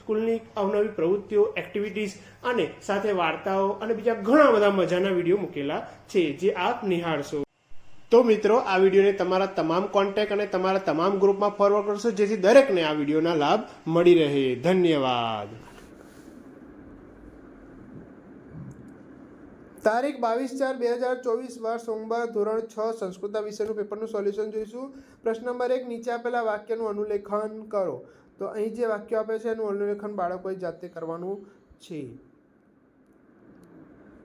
સ્કૂલની અવનવી પ્રવૃત્તિઓ એક્ટિવિટીઝ અને સાથે વાર્તાઓ અને બીજા ઘણા બધા મજાના વીડિયો મૂકેલા છે, જે આપ નિહાળશો. તો મિત્રો, આ વિડીયોને તમારા તમામ કોન્ટેક્ટ અને તમારા તમામ ગ્રુપમાં ફોરવર્ડ કરશો, જેથી દરેકને આ વિડીયોના લાભ મળી રહે. ધન્યવાદ. તારીખ બાવીસ ચાર બે હજાર ચોવીસ, વાર સોમવાર, ધોરણ છ સંસ્કૃત વિષયનું પેપરનું સોલ્યુશન જોઈશું. પ્રશ્ન નંબર એક, નીચે આપેલા વાક્યનું અનુલેખન કરો. તો અહીં જે વાક્યો આપે છે, એનું અનુલેખન બાળકોએ જાતે કરવાનું છે.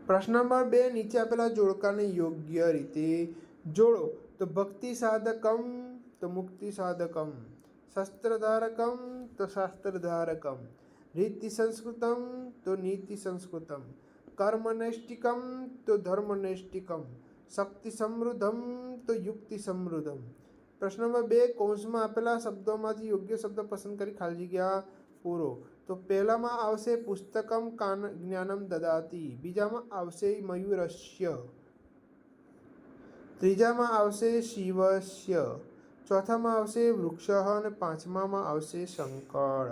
પ્રશ્ન નંબર બે, નીચે આપેલા જોડકાને યોગ્ય રીતે જોડો. તો ભક્તિ સાધકમ, તો મુક્તિ સાધકમ. શસ્ત્રધારકમ, તો શાસ્ત્રધારકમ. રીતિ સંસ્કૃતમ, તો નીતિ સંસ્કૃતમ. કર્મનૈષ્ટિકમ, તો ધર્મનૈષ્ટિકમ. શક્તિ સમૃદ્ધમ, તો યુક્તિ સમૃદ્ધમ. પ્રશ્ન નંબર બે કૌંસમાં આપેલા શબ્દોમાંથી યોગ્ય શબ્દ પસંદ કરી ખાલી જગ્યા પૂરો. તો પહેલામાં આવશે પુસ્તકમ કાન જ્ઞાનમ દદાતી, બીજામાં આવશે મયુરસ્ય, ત્રીજામાં આવશે શિવસ્ય, ચોથામાં આવશે વૃક્ષ અને પાંચમામાં આવશે શંકળ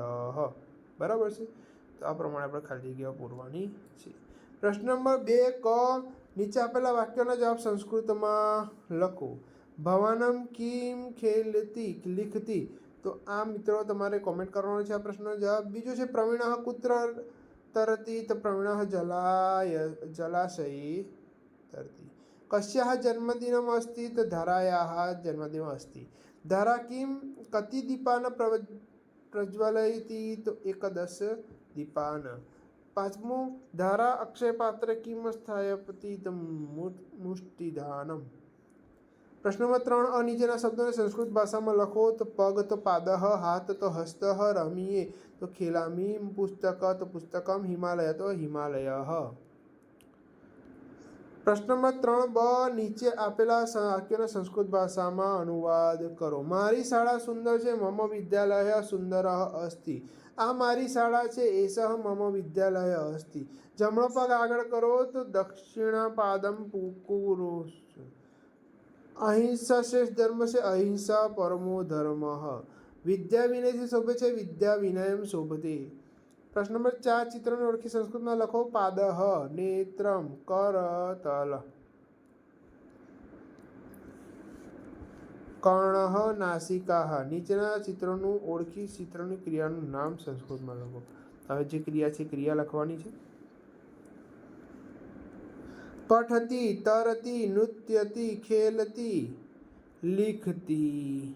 બરાબર છે? તો આ પ્રમાણે આપણે ખાલી જગ્યા પૂરવાની છે. પ્રશ્ન નંબર બે ક, નીચે આપેલા વાક્યોના જવાબ સંસ્કૃતમાં લખો. ભવાનમ કિમ ખેલતી, લિખતી. તો આ મિત્રો તમારે કોમેન્ટ કરવાનો છે આ પ્રશ્નનો જવાબ. બીજો છે, પ્રવીણ કુત્ર તરતી તો પ્રવીણ જલાય, જલાશયી તરતી. કશ્યા જન્મદિનમ અસ્તિ તો ધરાયા જન્મદિનમ અસ્તિ. ધરા કિમ કતિ દીપાન પ્રવ પ્રજ્વલયતી તો એકદશ દીપાન. પાંચમું, ધારા અક્ષય પાત્ર કિમ સ્થાયપતિ તો મુષ્ટિદાનમ પ્રશ્ન નંબર ત્રણ અ નીચેના શબ્દોને સંસ્કૃત ભાષામાં લખો, તો પગ તો પાદહ હાથ તો હસ્ત રમીએ. તો ખેલામી, પુસ્તક તો પુસ્તકમ, હિમાલય તો હિમાલય પ્રશ્ન નંબર ત્રણ બ નીચે આપેલા વાક્યોના સંસ્કૃત ભાષામાં અનુવાદ કરો. મારી શાળા સુંદર છે, મમ વિદ્યાલય સુંદર અસ્તિ. આ મારી શાળા છે એસહ મમ વિદ્યાલય અસ્તિ. જમણો પગ આગળ કરો, તો દક્ષિણા પાદમ પુકુરુ અહિંસા શ્રેષ્ઠ ધર્મ છે, અહિંસા પરમો ધર્મ. વિદ્યા વિનયથી શોભે છે, વિદ્યા વિનયમ શોભતે. પ્રશ્ન નંબર ચાર, ચિત્રને ઓળખી સંસ્કૃતમાં લખો પાદહ નેત્રમ કરતલ કર્ણ નાસિકા નીચેના ચિત્રોનું ઓળખી ચિત્રની ક્રિયાનું નામ સંસ્કૃતમાં લખો. હવે જે ક્રિયા છે, ક્રિયા લખવાની છે. પઠતી તરતી નૃત્યતી ખેલતી લીખતી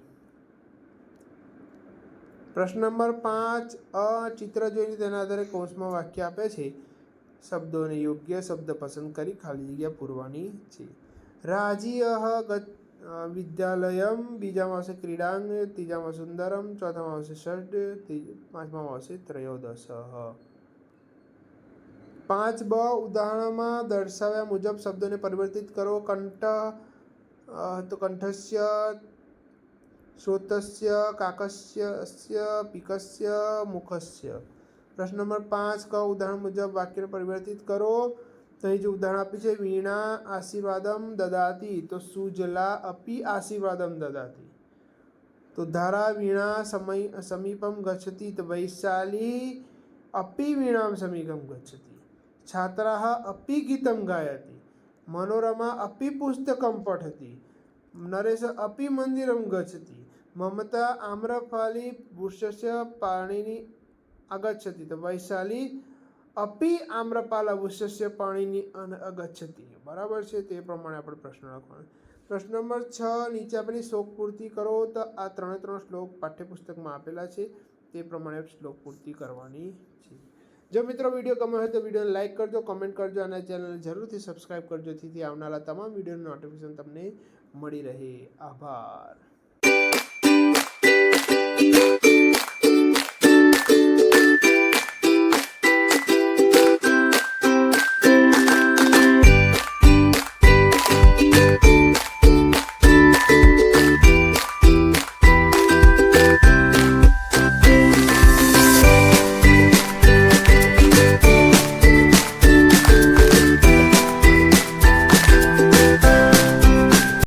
પ્રશ્ન નંબર પાંચ અ ચિત્ર જોઈને તેના આધારે કૌંસમાં વાક્ય આપે છે શબ્દોને યોગ્ય શબ્દ પસંદ કરી ખાલી જગ્યા પૂરવાની છે રાજી અહ વિદ્યાલયમ બીજામાં આવશે ક્રીડાંગ ત્રીજામાં સુંદરમ ચોથામાં આવશે ષડ પાંચમામાં આવશે ત્રયોદશ પાંચ બ ઉદાહરણમાં દર્શાવ્યા મુજબ શબ્દોને પરિવર્તિત કરો. કંઠ તો કંઠસ્ય, શ્રોતસ્ય કાકસ્ય પિકસ્ય, મુખસ્ય. પ્રશ્ન નંબર પાંચ, ક ઉદાહરણ મુજબ વાક્યને પરિવર્તિત કરો. તો અહીં જે ઉદાહરણ આપ્યું છે, વીણા આશીર્વાદમ દદાતી, તો સુજલા અપી આશીર્વાદમ દદાતી. તો ધારા વીણા સમય, સમીપમ ગચ્છતી, તો વૈશાલી અપી વીણામ સમીપમ ગચ્છતી. છાત્રાः अपि गीतं गायति मनोरमा अपि पुस्तकं पठति नरेश अपि मन्दिरं गच्छति ममता आम्रफली वृक्षस्य पाणिनि आगच्छति तो वैशाली अपि આમ્રપાલા વૃક્ષસ્ય પાણીની અન અગચ્છતિ બરાબર છે તે પ્રમાણે આપણે પ્રશ્ન લખવાનો પ્રશ્ન નંબર છ નીચે આપેલી શ્લોક પૂર્તિ કરો તો આ ત્રણે ત્રણ શ્લોક પાઠ્યપુસ્તકમાં આપેલા છે તે પ્રમાણે શ્લોક પૂર્તિ કરવાની છે જો મિત્રો વીડિયો ગમ્યો હોય તો વિડીયોને લાઇક કરજો કમેન્ટ કરજો અને ચેનલને જરૂરથી સબસ્ક્રાઇબ કરજો. જેથી આવનારા તમામ વિડીયોનું નોટિફિકેશન તમને મળી રહે. આભાર.